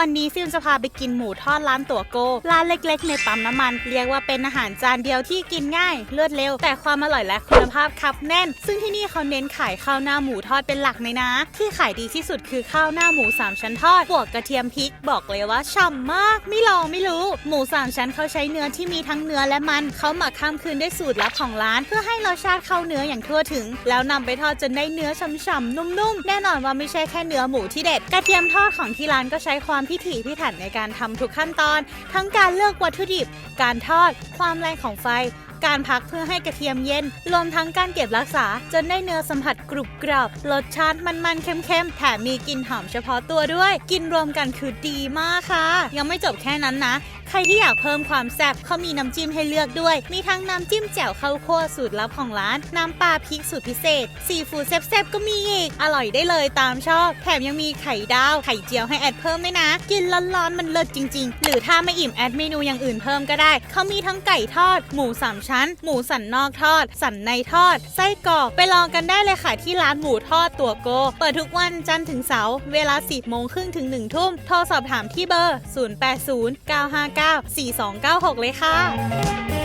วันนี้ฟิล์มจะพาไปกินหมูทอดร้านตัวโก ร้านเล็กๆ ในปั๊มน้ำมัน เรียกว่าเป็นอาหารจานเดียวที่กินง่ายเลือดเร็ว แต่ความอร่อยและคุณภาพครับแน่น ซึ่งที่นี่เขาเน้นขายข้าวหน้าหมูทอดเป็นหลักเลยนะ ที่ขายดีที่สุดคือข้าวหน้าหมูสามชั้นทอดบวกกระเทียมพริก บอกเลยว่าฉ่ำมาก ไม่ลองไม่รู้ หมูสามชั้นเขาใช้เนื้อที่มีทั้งเนื้อและมันเขาหมักข้ามคืนด้วยสูตรลับของร้าน เพื่อให้รสชาติเข้าเนื้ออย่างทั่วถึง แล้วนำไปทอดจนได้เนื้อฉ่ำๆนุ่มๆ แน่นอนว่าไม่ใช่แค่เนื้อหมูที่เด็ด กระเทียมทอดของที่ร้านก็ใช้ความพิถีพิถันในการทำทุกขั้นตอน ทั้งการเลือกวัตถุดิบ การทอด ความแรงของไฟ การพักเพื่อให้กระเทียมเย็น รวมทั้งการเก็บรักษา จนได้เนื้อสัมผัสกรุบกรอบ รสชาติมันๆเค็มๆ แถมมีกลิ่นหอมเฉพาะตัวด้วย กินรวมกันคือดีมากค่ะ ยังไม่จบแค่นั้นนะ รที่อยากเพิ่มความแซ่บเขามีน้ำจิ้มให้เลือกด้วย มีทั้งน้ำจิ้มแจ่วข้าวคั่วสูตรลับของร้าน น้ำปลาพริกสูตรพิเศษซีฟู้ดแซ่บๆก็มีอีก อร่อยได้เลยตามชอบ แถมยังมีไข่ดาว ไข่เจียวให้แอดเพิ่มด้วยนะ กินร้อนๆมันเลิศจริง ๆ หรือถ้าไม่อิ่มแอดเมนูอย่างอื่นเพิ่มก็ได้ เขามีทั้งไก่ทอด หมูสามชั้น หมูสันนอกทอด สันในทอด ไส้กรอก ไปลองกันได้เลยค่ะที่ร้านหมูทอดตัวโก เปิดทุกวันจันทร์ถึงเสาร์ เวลา 10โมงครึ่งถึง1ทุ่ม โทรสอบถามที่เบอร์9 4296 เลยค่ะ